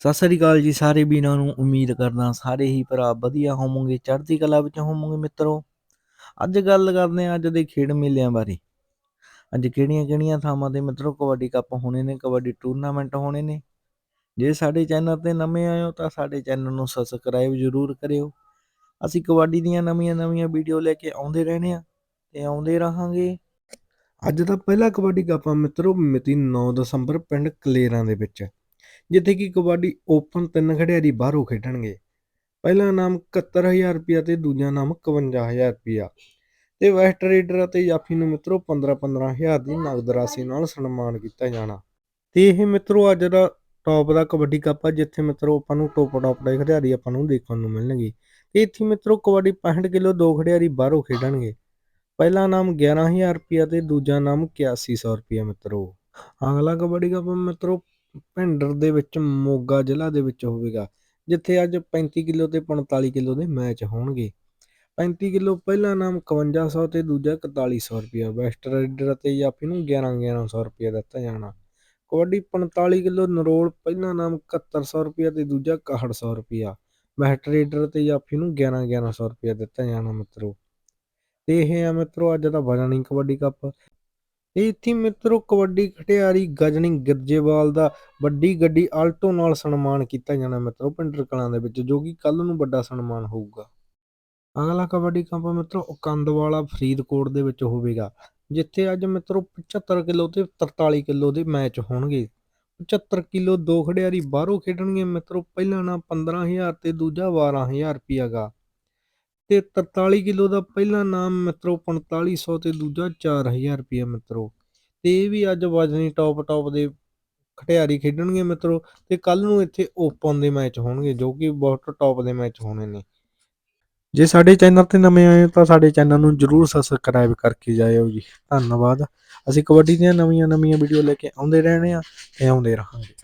ਸਤਿ ਸ੍ਰੀ ਅਕਾਲ ਜੀ ਸਾਰੇ ਵੀਰਾਂ ਨੂੰ, ਉਮੀਦ ਕਰਦਾ ਸਾਰੇ ਹੀ ਭਰਾ ਵਧੀਆ ਹੋਵੋਗੇ, ਚੜ੍ਹਦੀ ਕਲਾ ਵਿੱਚ ਹੋਵੋਗੇ ਮਿੱਤਰੋ। ਅੱਜ ਗੱਲ ਕਰਦੇ ਹਾਂ ਅੱਜ ਦੇ ਖੇਡ ਮੇਲਿਆਂ ਬਾਰੇ। ਅੱਜ ਕਿਹੜੀਆਂ ਕਿਹੜੀਆਂ ਥਾਵਾਂ ਤੇ ਮਿੱਤਰੋ ਕਬੱਡੀ ਕੱਪ ਹੋਣੇ ਨੇ, ਕਬੱਡੀ ਟੂਰਨਾਮੈਂਟ ਹੋਣੇ ਨੇ। ਜੇ ਸਾਡੇ ਚੈਨਲ ਤੇ ਨਵੇਂ ਆਏ ਹੋ ਤਾਂ ਸਾਡੇ ਚੈਨਲ ਨੂੰ ਸਬਸਕ੍ਰਾਈਬ ਜ਼ਰੂਰ ਕਰਿਓ। ਅਸੀਂ ਕਬੱਡੀ ਦੀਆਂ ਨਵੀਆਂ-ਨਵੀਆਂ ਵੀਡੀਓ ਲੈ ਕੇ ਆਉਂਦੇ ਰਹਿੰਦੇ ਆ ਤੇ ਆਉਂਦੇ ਰਹਾਂਗੇ। ਅੱਜ ਦਾ ਪਹਿਲਾ ਕਬੱਡੀ ਕੱਪ ਆ ਮਿੱਤਰੋ ਮਿਤੀ 9 ਦਸੰਬਰ ਪਿੰਡ ਕਲੇਰਾਂ ਦੇ ਵਿੱਚ। ਜਿੱਥੇ ਕਿ ਕਬੱਡੀ ਓਪਨ ਤਿੰਨ ਖਿਡਾਰੀ ਬਾਹਰੋਂ ਖੇਡਣਗੇ। ਪਹਿਲਾ ਨਾਮ 71000 ਰੁਪਿਆ ਤੇ ਦੂਜਾ ਨਾਮ 51000 ਰੁਪਿਆ ਤੇ ਵੈਸਟ ਰੇਡਰ ਅਤੇ ਜਾਫੀ ਨੂੰ ਮਿੱਤਰੋ 15-15000 ਦੀ ਨਗਦ ਰਾਸ਼ੀ ਨਾਲ ਸਨਮਾਨ ਕੀਤਾ ਜਾਣਾ। ਤੇ ਇਹ ਮਿੱਤਰੋ ਅੱਜ ਦਾ ਟੌਪ ਦਾ ਕਬੱਡੀ ਕੱਪ ਆ, ਜਿੱਥੇ ਮਿੱਤਰੋ ਆਪਾਂ ਨੂੰ ਟੋਪ ਟੌਪ ਦੇ ਖਿਡਾਰੀ ਆਪਾਂ ਨੂੰ ਦੇਖਣ ਨੂੰ ਮਿਲਣਗੇ। ਤੇ ਇੱਥੇ ਮਿੱਤਰੋ ਕਬੱਡੀ 65 ਕਿਲੋ ਦੋ ਖਿਡਾਰੀ ਬਾਹਰੋਂ ਖੇਡਣਗੇ। ਪਹਿਲਾ ਨਾਮ 11000 ਰੁਪਿਆ ਤੇ ਦੂਜਾ ਨਾਮ 8100 ਰੁਪਿਆ ਮਿੱਤਰੋ। ਅਗਲਾ ਕਬੱਡੀ ਕੱਪ ਮਿੱਤਰੋ ਭਿੰਡਰ ਦੇ ਵਿੱਚ, ਮੋਗਾ ਜ਼ਿਲ੍ਹਾ ਦੇ ਵਿੱਚ ਹੋਵੇਗਾ, ਜਿੱਥੇ ਅੱਜ 35 ਕਿਲੋ ਤੇ 45 ਕਿਲੋ ਦੇ ਮੈਚ ਹੋਣਗੇ। 35 ਕਿਲੋ ਪਹਿਲਾ ਨਾਮ 5100 ਤੇ ਦੂਜਾ 4100 ਰੁਪਿਆ ਵੈਸਟ ਰੇਡਰ ਅਤੇ ਜਾਫੀ ਨੂੰ 11 1100 ਰੁਪਿਆ ਦਿੱਤਾ ਜਾਣਾ। ਕਬੱਡੀ 45 ਕਿਲੋ, ਨਰੋਲ ਪਹਿਲਾ ਨਾਮ 7100 ਰੁਪਿਆ ਤੇ ਦੂਜਾ 6100 ਰੁਪਿਆ ਵੈਸਟ ਰੇਡਰ ਤੇ ਜਾਫੀ ਨੂੰ 11 1100 ਰੁਪਿਆ ਦਿੱਤਾ ਜਾਣਾ ਮਿੱਤਰੋ। ਤੇ ਇਹ ਆ ਮਿੱਤਰੋ, ਅੱਜ ਦਾ ਵਜਣੀ ਕਬੱਡੀ ਕੱਪ। ਇੱਥੇ ਮਿੱਤਰੋ ਕਬੱਡੀ ਖਿਡਾਰੀ ਗਜਨੀ ਗਿਰਜੇਵਾਲ ਦਾ ਵੱਡੀ ਗੱਡੀ ਆਲਟੋ ਨਾਲ ਸਨਮਾਨ ਕੀਤਾ ਜਾਣਾ ਮਿੱਤਰੋ ਪਿੰਡਰ ਕਲਾਂ ਦੇ ਵਿੱਚ, ਜੋ ਕਿ ਕੱਲ ਨੂੰ ਵੱਡਾ ਸਨਮਾਨ ਹੋਊਗਾ। ਅਗਲਾ ਕਬੱਡੀ ਕੰਪ ਮਿੱਤਰੋ ਉਕੰਦਵਾਲਾ ਫਰੀਦਕੋਟ ਦੇ ਵਿੱਚ ਹੋਵੇਗਾ, ਜਿੱਥੇ ਅੱਜ ਮਿੱਤਰੋ 75 ਕਿਲੋ ਤੇ 43 ਕਿਲੋ ਦੇ ਮੈਚ ਹੋਣਗੇ। 75 ਕਿਲੋ ਦੋ ਖਿਡਾਰੀ ਬਾਹਰੋਂ ਖੇਡਣਗੇ ਮਿੱਤਰੋ, ਪਹਿਲਾ ਨਾਮ 15000 ਤੇ ਦੂਜਾ 12000 ਰੁਪਿਆ ਗਾ। ਤੇ 43 ਕਿਲੋ ਦਾ ਪਹਿਲਾ ਨਾਮ ਮਿੱਤਰੋ 4500 ਤੇ ਦੂਜਾ 4000 ਰੁਪਿਆ ਮਿੱਤਰੋ। ਤੇ ਇਹ ਵੀ ਅੱਜ ਵਜਨੀ ਟੌਪ ਟੌਪ ਦੇ ਖਟਿਆਰੀ ਖੇਡਣਗੇ ਮਿੱਤਰੋ ਤੇ ਕੱਲ ਨੂੰ ਇੱਥੇ ਓਪਨ ਦੇ ਮੈਚ ਹੋਣਗੇ ਜੋ ਕਿ ਬਹੁਤ ਟੌਪ ਦੇ ਮੈਚ ਹੋਣੇ ਨੇ। ਜੇ ਸਾਡੇ ਚੈਨਲ ਤੇ ਨਵੇਂ ਆਏ ਤਾਂ ਸਾਡੇ ਚੈਨਲ ਨੂੰ ਜਰੂਰ ਸਬਸਕ੍ਰਾਈਬ ਕਰਕੇ ਜਾਇਓ ਜੀ। ਧੰਨਵਾਦ। ਅਸੀਂ ਕਬੱਡੀ ਦੀਆਂ ਨਵੀਆਂ ਨਵੀਆਂ ਵੀਡੀਓ ਲੈ ਕੇ ਆਉਂਦੇ ਰਹਿਣੇ ਆ ਤੇ ਆਉਂਦੇ ਰਹਾਂਗੇ।